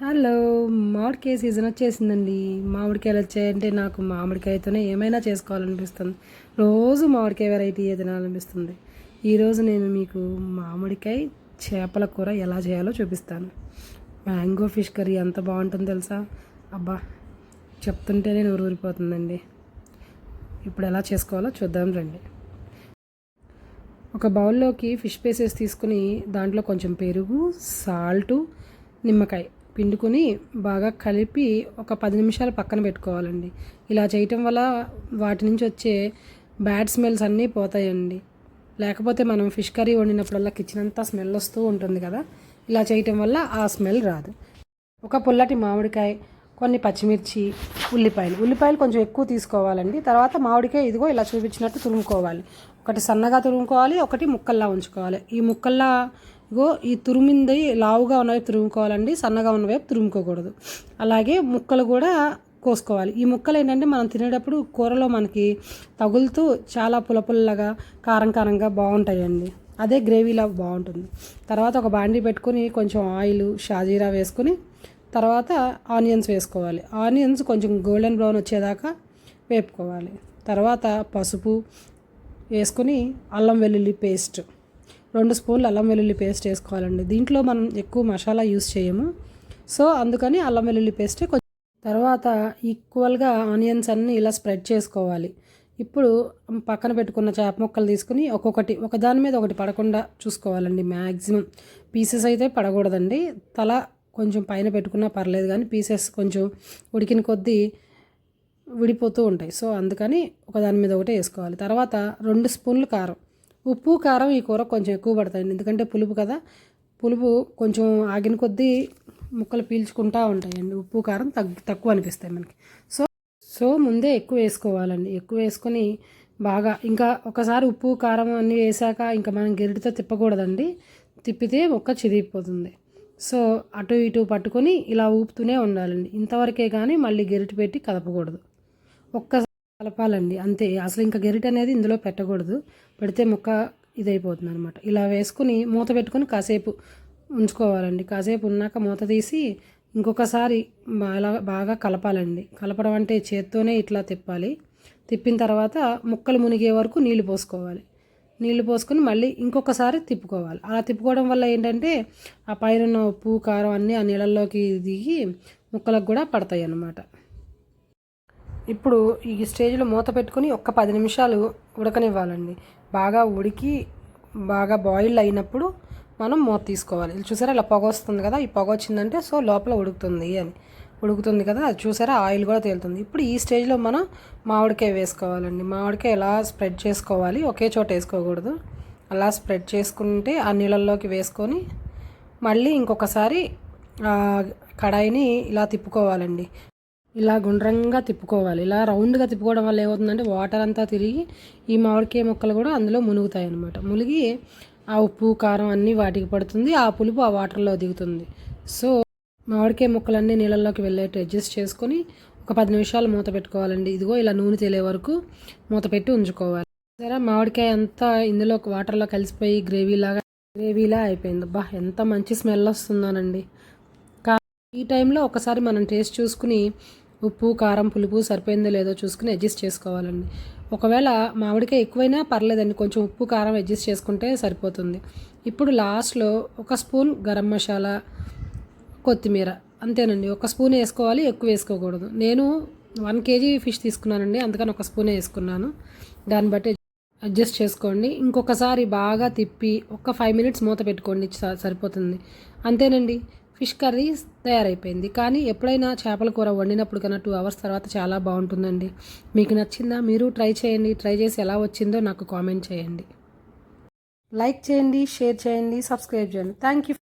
Hello మామిడికాయ season వచ్చేసిందండి. మామిడికాయలు వచ్చాయంటే నాకు మామిడికాయతోనే ఏమైనా చేసుకోవాలనిపిస్తుంది. రోజు మామిడికాయ వెరైటీ తినాలనిపిస్తుంది. ఈరోజు నేను మీకు మామిడికాయ చేపల కూర ఎలా చేయాలో చూపిస్తాను. మ్యాంగో ఫిష్ కర్రీ ఎంత బాగుంటుందో తెలుసా? అబ్బా చెప్తుంటేనే నేను ఊరిపోతుందండి. ఇప్పుడు ఎలా చేసుకోవాలో చూద్దాం రండి. ఒక బౌల్లోకి ఫిష్ పేసెస్ తీసుకుని దాంట్లో కొంచెం పెరుగు సాల్టు నిమ్మకాయ పిండుకొని బాగా కలిపి ఒక పది నిమిషాలు పక్కన పెట్టుకోవాలండి. ఇలా చేయటం వల్ల వాటి నుంచి వచ్చే బ్యాడ్ స్మెల్స్ అన్నీ పోతాయండి. లేకపోతే మనం ఫిష్ కర్రీ వండినప్పుడల్లా కిచెన్ అంతా స్మెల్ వస్తూ ఉంటుంది కదా ఇలా చేయటం వల్ల ఆ స్మెల్ రాదు. ఒక పుల్లటి మామిడికాయ కొన్ని పచ్చిమిర్చి ఉల్లిపాయలు. ఉల్లిపాయలు కొంచెం ఎక్కువ తీసుకోవాలండి. తర్వాత మామిడికాయ ఇదిగో ఇలా చూపించినట్టు తురుముకోవాలి. ఒకటి సన్నగా తురుముకోవాలి ఒకటి ముక్కల్లా ఉంచుకోవాలి. ఈ ముక్కల్లా ఇగో ఈ తురిమింది లావుగా ఉన్నవైపు తురుముకోవాలండి సన్నగా ఉన్నవైపు తురుముకోకూడదు. అలాగే ముక్కలు కూడా కోసుకోవాలి. ఈ ముక్కలు ఏంటంటే మనం తినేటప్పుడు కూరలో మనకి తగులుతూ చాలా పులపుల్లగా కారం కారంగా బాగుంటాయండి. అదే గ్రేవీలా బాగుంటుంది. తర్వాత ఒక బాండీ పెట్టుకుని కొంచెం ఆయిల్ షాజీరా వేసుకుని తర్వాత ఆనియన్స్ వేసుకోవాలి. ఆనియన్స్ కొంచెం గోల్డెన్ బ్రౌన్ వచ్చేదాకా వేపుకోవాలి. తర్వాత పసుపు వేసుకుని అల్లం వెల్లుల్లి పేస్ట్ రెండు స్పూన్లు అల్లం వెల్లుల్లి పేస్ట్ వేసుకోవాలండి. దీంట్లో మనం ఎక్కువ మసాలా యూస్ చేయము. సో అందుకని అల్లం వెల్లుల్లి పేస్ట్ కొంచెం తర్వాత ఈక్వల్గా ఆనియన్స్ అన్నీ ఇలా స్ప్రెడ్ చేసుకోవాలి. ఇప్పుడు పక్కన పెట్టుకున్న చేప ముక్కలు తీసుకుని ఒక్కొక్కటి ఒకదాని మీద ఒకటి పడకుండా చూసుకోవాలండి మ్యాక్సిమం పీసెస్ అయితే పడకూడదండి. తల కొంచెం పైన పెట్టుకున్నా పర్లేదు కానీ పీసెస్ కొంచెం ఉడికిన కొద్దీ విడిపోతూ ఉంటాయి. సో అందుకని ఒకదాని మీద ఒకటే వేసుకోవాలి. తర్వాత రెండు స్పూన్లు కారం. ఉప్పు కారం ఈ కూర కొంచెం ఎక్కువ పడతాయండి. ఎందుకంటే పులుపు కదా. పులుపు కొంచెం ఆగిన కొద్దీ ముక్కలు పీల్చుకుంటూ ఉంటాయండి. ఉప్పు కారం తగ్గు తక్కువ అనిపిస్తాయి మనకి. సో సో ముందే ఎక్కువ వేసుకోవాలండి. ఎక్కువ వేసుకొని బాగా ఇంకా ఒకసారి ఉప్పు కారం అన్నీ వేసాక ఇంకా మనం గెరిటితో తిప్పకూడదండి. తిప్పితే ముక్క చిరిగిపోతుంది సో అటు ఇటు పట్టుకొని ఇలా ఊపుతూనే ఉండాలండి. ఇంతవరకే కానీ మళ్ళీ గెరిటి పెట్టి కదపకూడదు. ఒక్క కలపాలండి. అంతే. అసలు ఇంకా గెరిట అనేది ఇందులో పెట్టకూడదు. పెడితే ముక్క ఇదైపోతుంది అనమాట ఇలా వేసుకుని మూత పెట్టుకొని కాసేపు ఉంచుకోవాలండి. కాసేపు ఉన్నాక మూత తీసి ఇంకొకసారి బాగా బాగా కలపాలండి. కలపడం అంటే చేత్తోనే ఇట్లా తిప్పాలి. తిప్పిన తర్వాత ముక్కలు మునిగే వరకు నీళ్ళు పోసుకోవాలి. నీళ్ళు పోసుకొని మళ్ళీ ఇంకొకసారి తిప్పుకోవాలి. అలా తిప్పుకోవడం వల్ల ఏంటంటే ఆ పైన ఉప్పు కారం అన్నీ ఆ నీళ్ళల్లోకి దిగి ముక్కలకు కూడా పడతాయి అన్నమాట ఇప్పుడు ఈ స్టేజ్లో మూత పెట్టుకుని ఒక్క పది నిమిషాలు ఉడకనివ్వాలండి. బాగా ఉడికి బాగా బాయిల్ అయినప్పుడు మనం మూత తీసుకోవాలి. చూసారా? ఇలా పొగ వస్తుంది కదా? ఈ పొగ వచ్చిందంటే సో లోపల ఉడుకుతుంది అని. ఉడుకుతుంది కదా? అది చూసారా? ఆయిల్ కూడా తేలుతుంది. ఇప్పుడు ఈ స్టేజ్లో మనం మామిడికాయ వేసుకోవాలండి. మామిడికాయ ఎలా స్ప్రెడ్ చేసుకోవాలి? ఒకే చోట వేసుకోకూడదు. అలా స్ప్రెడ్ చేసుకుంటే ఆ నీళ్ళల్లోకి వేసుకొని మళ్ళీ ఇంకొకసారి కడాయిని ఇలా తిప్పుకోవాలండి. ఇలా గుండ్రంగా తిప్పుకోవాలి. ఇలా రౌండ్గా తిప్పుకోవడం వల్ల ఏమవుతుందంటే వాటర్ అంతా తిరిగి ఈ మామిడికాయ ముక్కలు కూడా అందులో మునుగుతాయి అన్నమాట మునిగి ఆ ఉప్పు కారం అన్నీ వాటికి పడుతుంది. ఆ పులుపు ఆ వాటర్లో దిగుతుంది. సో మామిడికాయ ముక్కలన్నీ నీళ్ళల్లోకి వెళ్ళేట్టు అడ్జస్ట్ చేసుకొని ఒక పది నిమిషాలు మూత పెట్టుకోవాలండి. ఇదిగో ఇలా నూనె తేలే వరకు మూత పెట్టి ఉంచుకోవాలి. సరే మామిడికాయ అంతా ఇందులో వాటర్లో కలిసిపోయి గ్రేవీలాగా గ్రేవీలా అయిపోయింది. బా ఎంత మంచి స్మెల్ వస్తుందోనండి. ఈ టైంలో ఒకసారి మనం టేస్ట్ చూసుకుని ఉప్పు కారం పులుపు సరిపోయిందో లేదో చూసుకుని అడ్జస్ట్ చేసుకోవాలండి. ఒకవేళ మామిడికాయ ఎక్కువైనా పర్లేదండి కొంచెం ఉప్పు కారం అడ్జస్ట్ చేసుకుంటే సరిపోతుంది. ఇప్పుడు లాస్ట్లో ఒక స్పూన్ గరం మసాలా కొత్తిమీర అంతేనండి. ఒక స్పూన్ వేసుకోవాలి ఎక్కువ వేసుకోకూడదు. నేను వన్ కేజీ ఫిష్ తీసుకున్నానండి అందుకని ఒక స్పూనే వేసుకున్నాను. దాన్ని బట్టి అడ్జస్ట్ చేసుకోండి. ఇంకొకసారి బాగా తిప్పి ఒక ఫైవ్ మినిట్స్ మూత పెట్టుకోండి సరిపోతుంది. అంతేనండి. ఫిష్ కర్రీ తయారైపోయింది. కానీ ఎప్పుడైనా చేపల కూర వండినప్పుడు కన్నా టూ అవర్స్ తర్వాత చాలా బాగుంటుందండి. మీకు నచ్చిందా? మీరు ట్రై చేయండి. ట్రై చేసి ఎలా వచ్చిందో నాకు కామెంట్ చేయండి. లైక్ చేయండి షేర్ చేయండి సబ్స్క్రైబ్ చేయండి. Thank you